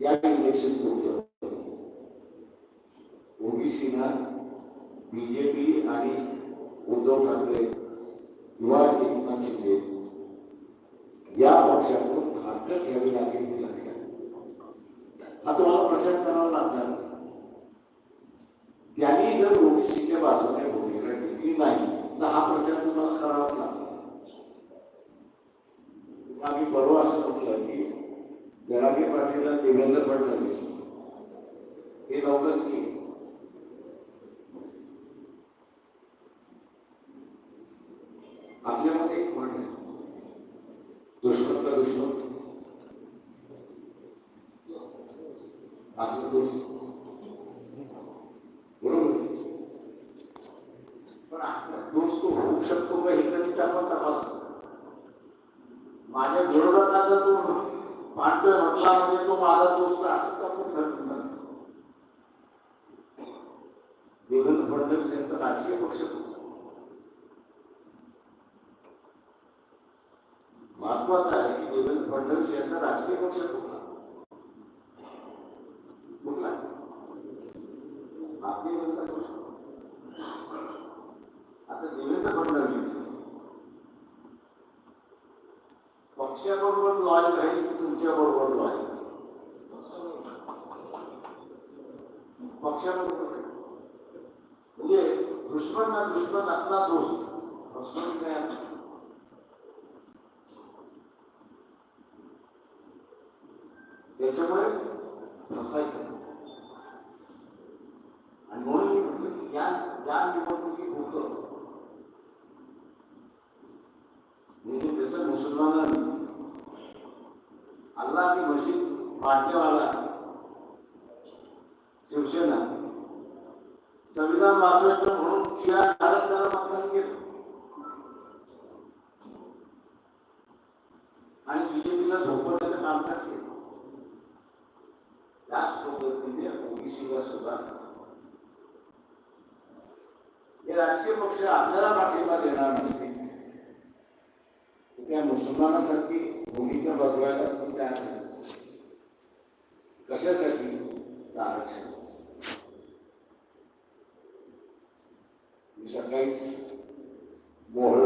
या इलेक्शन होतं ओबीसीना बीजेपी आणि उद्धव ठाकरे किंवा एकनाथ शिंदे या पक्षातून हरकत घ्यावी लागेल हे लक्षात घ्या. हा तुम्हाला प्रचार करावा लागणार त्यांनी जर ओबीसीच्या बाजूने भूमिका घेतली नाही तर हा प्रचार तुम्हाला करावाच लागणार आम्ही परवा असं म्हटलं की जरागे पाटीलला देवेंद्र फडणवीस. हे नव्हतं की आपल्यामध्ये एक म्हण आहे. दुश्मन का दुश्मन आपला दोस्त बरोबर? पण आपला दोस्त होऊ शकतो का हे कधीच आपण तपासतो माझ्या विरोधकाचा तो मांडतोय म्हटला म्हणजे तो माझा दोस्त असं तर आपण ठरवून देवेंद्र फडणवीस यांचा राजकीय पक्ष महत्वाचं आहे की देवेंद्र फडणवीस यांचा राजकीय पक्ष कुठला? कुठला भारतीय जनता पक्ष आता देवेंद्र फडणवीस पक्षाबरोबर लॉयल राहील की तुमच्या बरोबर लॉयल पक्षाबरोबर राहील. म्हणजे दुश्मन ना दुश्मन आपला दोस्त दुश्मन काय आहे? त्याच्यामुळे फसायचं. आणि म्हणून मी म्हटलं की या या निवडणुकीत होतं. म्हणजे जसं मुसलमानांनी अल्लाह की मस्जिद बांटने वाला शिवसेना संविधान वाचवायचं म्हणून शिवाय भारत त्याला मतदान केलं. आणि बीजेपीला झोपवण्याचं कामकाज केलं. त्याच पद्धतीने ओबीसीला सुद्धा हे राजकीय पक्ष आपल्याला पाठिंबा देणार नसतील त्या मुसलमानासारखी भूमिका बजवायला तुम्ही तयार नाही कशासाठी तर आरक्षण मी सकाळीच मोहळ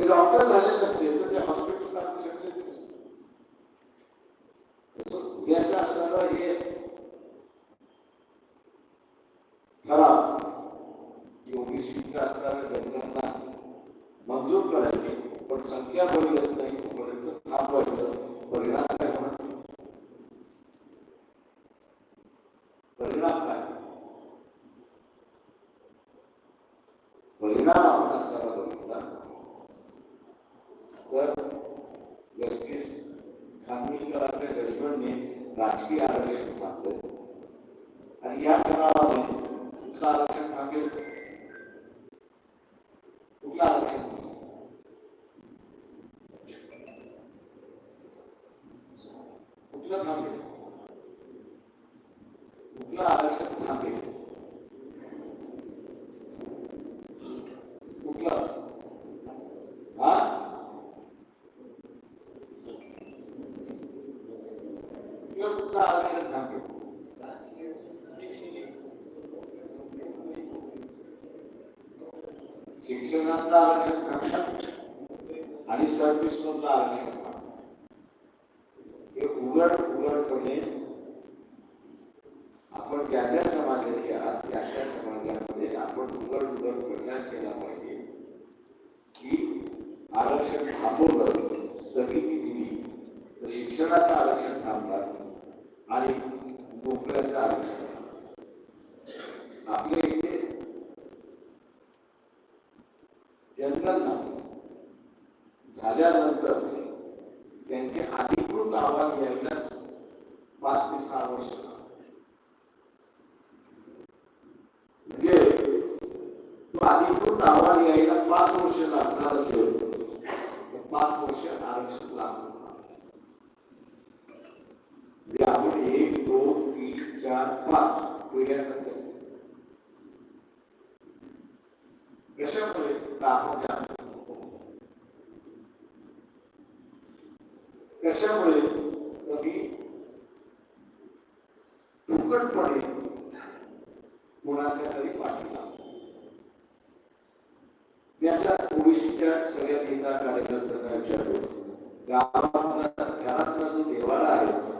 ते डॉक्टर झाले नसते तर ते हॉस्पिटल टाकू शकले नसते. तसं उद्याचं असणारं हे ठराव योगी ओबीसीचं असणाऱ्या धनगरांना मंजूर करायची. पण संख्याबळ येत नाही तोपर्यंत थांबवायचं. खानविलकरांच्या जजमेंटने राजकीय आरक्षण थांबलं आणि या ठरावाने कुठलं आरक्षण थांबेल कुठलं आरक्षण थांबेल? कुठलं थांबेल कुठलं आरक्षण थांबेल कुठलं हा किंवा कुठलं आरक्षण थांबेल. शिक्षणातलं आरक्षण थांबतं आणि सर्व्हिस मधलं आरक्षण थांबतं हे उलट उलटपणे आपण त्या त्या समाजाचे आहात त्या त्या समाजामध्ये आपण उलट उलट प्रचार केला पाहिजे की आरक्षण थांबवलं स्थगिती दिली तर शिक्षणाचं आरक्षण थांबणार आणि नोकऱ्यांचं आरक्षण आपल्या इथे जनरल झाल्यानंतर त्यांचे अधिकृत आवाज यायला पाच ते सहा वर्ष म्हणजे तो अधिकृत आवाज यायला पाच वर्ष लागणार असेल. तर पाच वर्ष आरक्षण लागणार. म्हणजे आपण एक दोन तीन चार पाच पिढ्या कशामुळे? तर कशामुळे? कमी मी फुकटपणे कुणाच्या तरी पाठीला मी आता ओबीसीच्या सगळ्या नेता कार्यकर्त्यांना विचारतो गावातला घरातला जो देवाला आहे